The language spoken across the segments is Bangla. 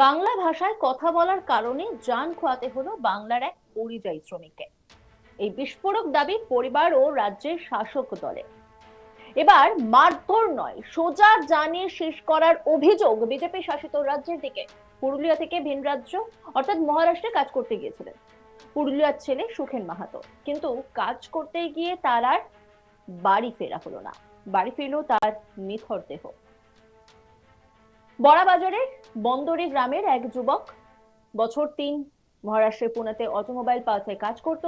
বাংলা ভাষায় কথা বলার কারণে যান খোয়াতে হলো বাংলার এক পরিযায়ী শ্রমিককে। এই বিস্ফোরক দাবি পরিবার ও রাজ্যের শাসক দলে এবার মারধর নয়, সোজা জানিয়ে শেষ করার অভিযোগ বিজেপি শাসিত রাজ্যের দিকে। পুরুলিয়া থেকে ভিন রাজ্য, অর্থাৎ মহারাষ্ট্রে কাজ করতে গিয়েছিলেন। পুরুলিয়ার ছেলে সুখেন মাহাতো। কিন্তু কাজ করতে গিয়ে তার আর বাড়ি ফেরা হলো না। বাড়ি ফিরল তার নিথর দেহ। বড়াবাজারের বন্দরে গ্রামের এক যুবক বছর তিন মহারাষ্ট্রের পুনেতে অটোমোবাইল পার্টসে কাজ করত।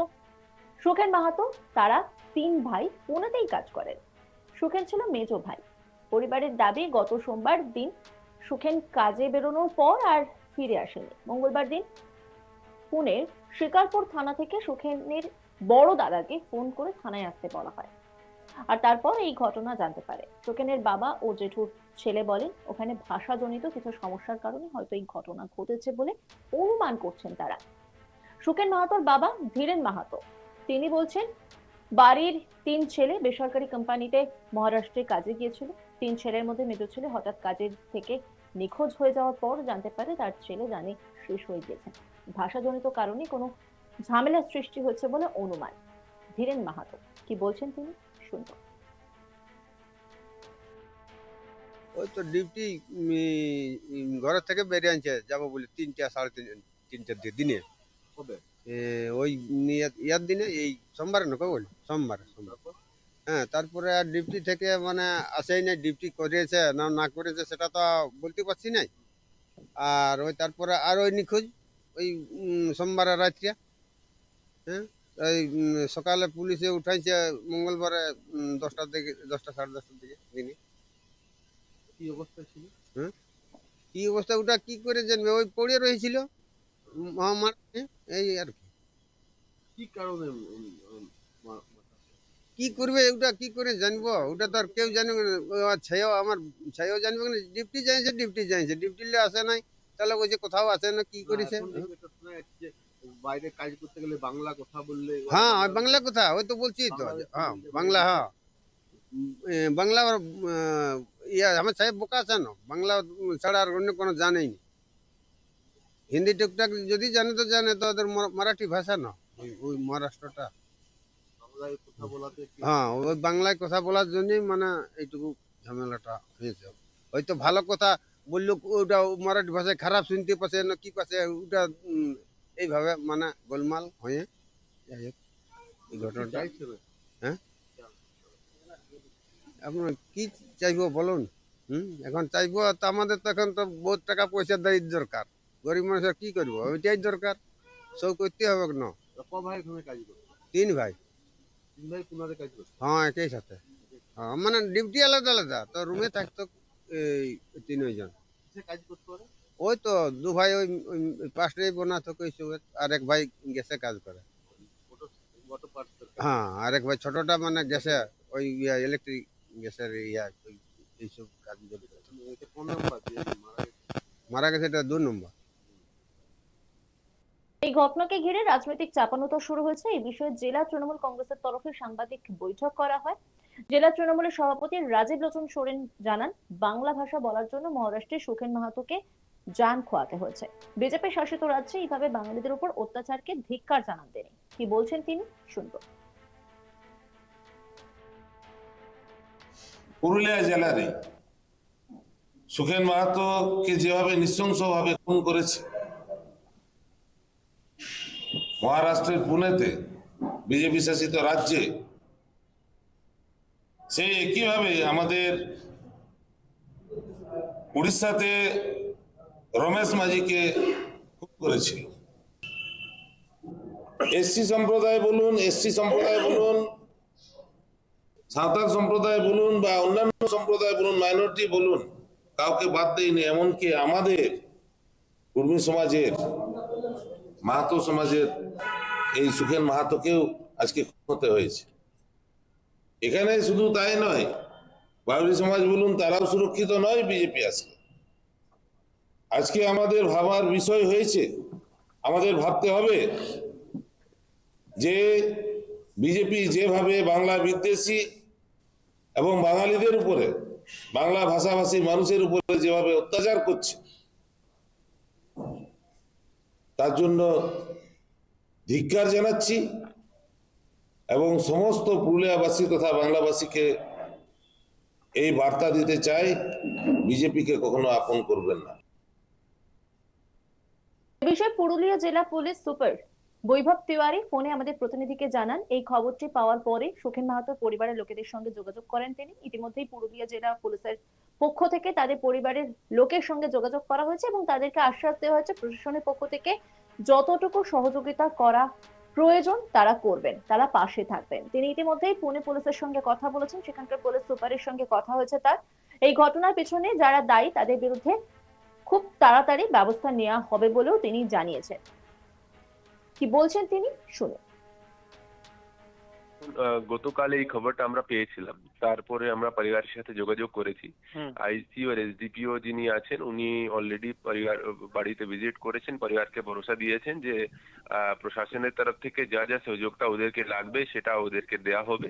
সুখেন মাহাতো, তারা তিন ভাই পুনেতেই কাজ করেন। সুখেন ছিল মেজ ভাই। পরিবারের দাবি, গত সোমবার দিন সুখেন কাজে বেরোনোর পর আর ফিরে আসেনি। মঙ্গলবার দিন পুনের শিকারপুর থানা থেকে সুখেনের বড় দাদাকে ফোন করে থানায় আসতে বলা হয়। আর তারপর এই ঘটনা জানতে পারে। সুখেনের বাবা ও জেঠুর ছেলে বলেন, ওখানে ভাষাজনিত কিছু সমস্যার কারণে হয়তো এই ঘটনা ঘটেছে বলে অনুমান করছেন তারা। সুখেন মাহাতোর বাবা ধীরেন মাহাতো। তিনি বলছেন, বাড়ির তিন ছেলে বেসরকারি কোম্পানিতে মহারাষ্ট্রে কাজে গিয়েছিল। তিন ছেলের মধ্যে মেজর ছেলে হঠাৎ কাজের থেকে নিখোঁজ হয়ে যাওয়ার পর জানতে পারে তার ছেলে জানে শেষ হয়ে গিয়েছেন ভাষাজনিত কারণে কোনো ঝামেলার সৃষ্টি হয়েছে বলে অনুমান। ধীরেন মাহাতো। কি বলছেন তিনি? শুনব। ওই তো ডিউটি ঘরের থেকে বেরিয়ে আনছে যাব বলে তিনটা সাড়ে তিন তিনটার দিকে দিনে। ওই ইয়ার দিনে এই সোমবারে না বলি সোমবার সোমবার। হ্যাঁ তারপরে আর ডিউটি থেকে মানে আসেই না ডিউটি করেছে না না করেছে সেটা তো বলতে পারছি না আর ওই তারপরে আর ওই নিখোঁজ ওই সোমবার সোমবারে রাত্রে হ্যাঁ? উম, সকালে পুলিশে উঠাইছে মঙ্গলবারে দশটার দিকে দশটা সাড়ে দশটার দিকে দিনে। কি অবস্থা ছিল? হ্যাঁ কি অবস্থা ওটা কি করে জানবে? ওই পড়ে রয়েছিল মহামারী এই আর কি। কি কারণে কি করবে ওটা কি করে জানব? ওটা তো আর কেউ জানবে না। ছায়াও আমার ছায়াও জানবে না। ডিউটি জানিয়েছে ডিউটি জানিয়েছে। ডিউটিলে আসে নাই। তাহলে ওই যে কোথাও আসে না কি করেছে? বাইরে কাজ করতে গেলে বাংলা কথা বললে হ্যাঁ বাংলা কথা ওই তো বলছি তো হ্যাঁ বাংলা হ্যাঁ। বাংলা ইয়া আমার সাহেব বোকা আছে না বাংলা ছাড়া আর অন্য কোনো জানেই নি। হিন্দি টুকটাক যদি জানে তো জানে তো ওদের মারাঠি ভাষা না ওই মহারাষ্ট্রটা। হ্যাঁ ওই বাংলায় কথা বলার জন্যই মানে এইটুকু ঝামেলাটা হয়েছে। হয়তো ভালো কথা বলল ওটা মারাঠি ভাষায় খারাপ শুনতে পাচ্ছে না কি পাচ্ছে ওটা এইভাবে মানে গোলমাল হয়ে যাই হোক এই ঘটনাটা। না আপনার কি চাইব বলুন? হুম? এখন চাইব তো আমাদের তো এখন তো বহুত টাকা পয়সা দেয় দরকার। গরিব মানুষের কি করব? ওইটাই দরকার। সব করতে হবে না তিন ভাই। হ্যাঁ একই সাথে। হ্যাঁ মানে ডিউটি আলাদা আলাদা। তো রুমে থাকতো এই তিনজন কাজ করতে পারে? ওই তো দু ভাই ওই ওই পাঁচটাই বানাতো কইছে আর এক ভাই গ্যাসে কাজ করে। হ্যাঁ আর এক ভাই ছোটটা মানে গ্যাসে ওই ইয়া ইলেকট্রিক গ্যাসের ইয়া এইসব কাজ মারা গেছে। মারা গেছে এটা দু নম্বর এই ঘটনাকে ঘিরে রাজনৈতিক চাপানোতর শুরু হয়েছে। এই বিষয়ে জেলা তৃণমূল কংগ্রেসের তরফে সাংবাদিক বৈঠক করা হয়। জেলা তৃণমূলের সভাপতি রাজীব লোচন সোরেন জানান বাংলা ভাষা বলার জন্য মহারাষ্ট্রের সুখেন মাহাতোকে যান খোয়াতে হয়েছে। বিজেপি শাসিত রাজ্যে এইভাবে বাঙালিদের উপর অত্যাচারকে ধিক্কার জানান তিনি। কি বলছেন তিনি? শুনব। পুরুলিয়া জেলারই সুখেন মাহাতোকে যেভাবে নৃশংসভাবে খুন করেছে, মহারাষ্ট্রের পুনেতে বিজেপি শাসিত রাজ্যে, সেই একইভাবে আমাদের উড়িষ্যাতে রমেশ মাঝিকে করেছিল। এসসি সম্প্রদায় বলুন এসসি সম্প্রদায় বলুন, সাঁওতাল সম্প্রদায় বলুন বা অন্যান্য সম্প্রদায় বলুন মাইনরিটি বলুন, কাউকে বাদ দেয়নি এমনকি আমাদের কর্মী সমাজের, মাহাতো সমাজের এই সুখেন মাহাতোকেও আজকে হতে হয়েছে। এখানে শুধু তাই নয় বাউরি সমাজ বলুন, তারাও সুরক্ষিত নয়, বিজেপি আসলে আজকে আমাদের ভাবার বিষয় হয়েছে। আমাদের ভাবতে হবে যে বিজেপি যেভাবে বাংলা বিদ্বেষী এবং বাঙালিদের উপরে, বাংলা ভাষাভাষী মানুষের উপরে যেভাবে অত্যাচার করছে, তার জন্য ধিক্কার জানাচ্ছি এবং সমস্ত পুরুলিয়াবাসী তথা বাংলাবাসীকে এই বার্তা দিতে চাই, বিজেপিকে কখনো আপন করবেন না। বিষয়ে পুরুলিয়া জেলা পুলিশ সুপার বৈভব তিওয়ারি ফোনে আমাদের প্রতিনিধিকে জানান। এই খবরটি পাওয়ার পরে সুখেন মাহাতোর পরিবারের লোকেদের সঙ্গে যোগাযোগ করেন তিনি। ইতিমধ্যেই পুরুলিয়া জেলা পুলিশের পক্ষ থেকে তাদের পরিবারের লোকের সঙ্গে যোগাযোগ করা হয়েছে এবং তাদেরকে আশ্বাস দেওয়া হয়েছে প্রশাসনের পক্ষ থেকে যতটুকু সহযোগিতা করা প্রয়োজন তারা করবেন, তারা পাশে থাকবেন। তিনি ইতিমধ্যেই পুনে পুলিশের সঙ্গে কথা বলেছেন, সেখানকার পুলিশ সুপারের সঙ্গে কথা হয়েছে তার। এই ঘটনার পেছনে যারা দায়ী তাদের বিরুদ্ধে খুব তাড়াতাড়ি ব্যবস্থা নেওয়া হবে বলেও তিনি জানিয়েছেন। কি বলছেন তিনি? শুনুন। গতকাল এই খবরটা আমরা পেয়েছিলাম। তারপরে আমরা পরিবারের সাথে যোগাযোগ করেছি। আইসি আর এসডিপিও যিনি আছেন উনি অলরেডি পরিবার বাড়িতে ভিজিট করেছেন পরিবারকে ভরসা দিয়েছেন যে আহ, প্রশাসনের তরফ থেকে যা যা সহযোগিতা ওদেরকে লাগবে সেটা ওদেরকে দেয়া হবে।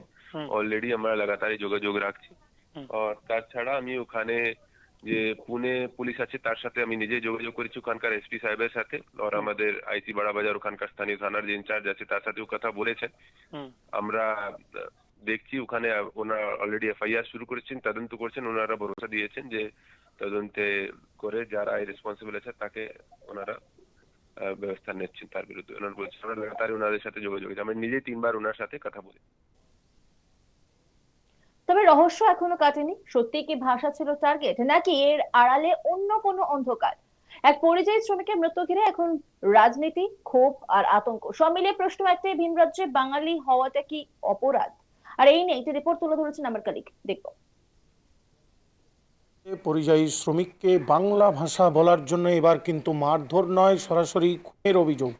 অলরেডি আমরা লাগাতারই যোগাযোগ রাখছি। আর তাছাড়া আমি ওখানে যে পুনে পুলিশ আছে তার সাথে আমি নিজে যোগাযোগ করেছি ওখানকার এসপি সাহেবের সাথে আর আমাদের আইসি বাড়াবাজার ওখানকার স্থানীয় থানার যে ইনচার্জ আছে তার সাথেও কথা বলেছেন। আমরা দেখছি ওখানে ওনারা অলরেডি এফআইআর শুরু করেছেন তদন্ত করছেন ওনারা ভরসা দিয়েছেন যে তদন্তে করে যারা রেসপন্সিবল আছে তাকে ওনারা ব্যবস্থা নিচ্ছেন তার বিরুদ্ধে। ওনারা বলছেন আমরা লাগাতার ওনাদের সাথে যোগাযোগ আছে আমি নিজে তিনবার ওনার সাথে কথা বলি তবে রহস্য এখনও কাটেনি। সত্যি কি ভাষা ছিল টার্গেট নাকি এর আড়ালে অন্য কোনো অন্ধকার? এক পরিযায়ী শ্রমিকের মৃত্যু ঘিরে এখন রাজনীতি, ক্ষোভ আর আতঙ্ক। সব মিলিয়ে প্রশ্ন একটাই ভিন রাজ্যে বাঙালি হওয়াটা কি অপরাধ? আর এই নিয়ে একটি রিপোর্ট তুলে ধরেছেন আমার কালিক দেখব। পরিযায়ী শ্রমিককে বাংলা ভাষা বলার জন্য এবার কিন্তু মারধর নয় সরাসরি খুনের অভিযোগ।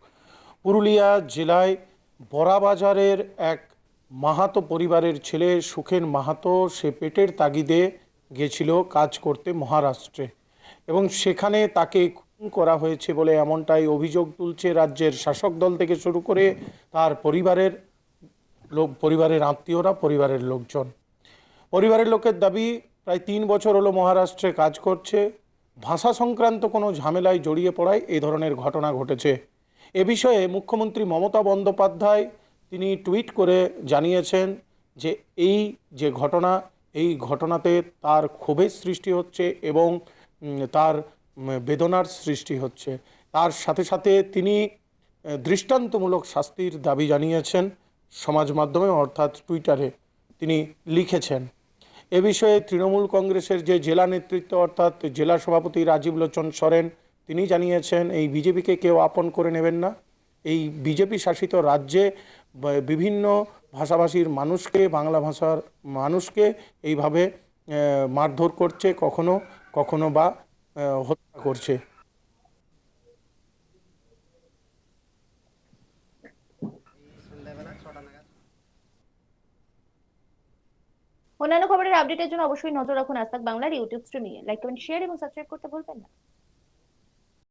পুরুলিয়া জেলায় বড়াবাজারের এক মাহাতো পরিবারের ছেলে সুখেন মাহাতো, সে পেটের তাগিদে গেছিল কাজ করতে মহারাষ্ট্রে এবং সেখানে তাকে খুন করা হয়েছে বলে এমনটাই অভিযোগ তুলছে রাজ্যের শাসক দল থেকে শুরু করে তার পরিবারের লোক, পরিবারের আত্মীয়রা, পরিবারের লোকজন। পরিবারের লোকের দাবি, প্রায় তিন বছর হলো মহারাষ্ট্রে কাজ করছে। ভাষা সংক্রান্ত কোনো ঝামেলায় জড়িয়ে পড়ায় এই ধরনের ঘটনা ঘটেছে। এ বিষয়ে মুখ্যমন্ত্রী মমতা বন্দ্যোপাধ্যায় তিনি টুইট করে জানিয়েছেন যে এই যে ঘটনা, এই ঘটনাতে তার ক্ষোভের সৃষ্টি হচ্ছে এবং তার বেদনার সৃষ্টি হচ্ছে। তার সাথে সাথে তিনি দৃষ্টান্তমূলক শাস্তির দাবি জানিয়েছেন সমাজ মাধ্যমে, অর্থাৎ টুইটারে তিনি লিখেছেন। এ বিষয়ে তৃণমূল কংগ্রেসের যে জেলা নেতৃত্ব, অর্থাৎ জেলা সভাপতি রাজীব লোচন সরেন, তিনি জানিয়েছেন, এই বিজেপিকে কেউ আপন করে নেবেন না। এই বিজেপি শাসিত রাজ্যে বিভিন্ন ভাষাভাষীর মানুষকে, বাংলা ভাষার মানুষকে এইভাবে মারধর করছে, কখনো কখনো বা হত্যা করছে। অন্যান্য খবরের আপডেটের জন্য অবশ্যই নজর রাখুন আজ বাংলার ইউটিউব স্ট্রিমিংয়ে লাইক কমেন্ট শেয়ার এবং সাবস্ক্রাইব করতে ভুলবেন না।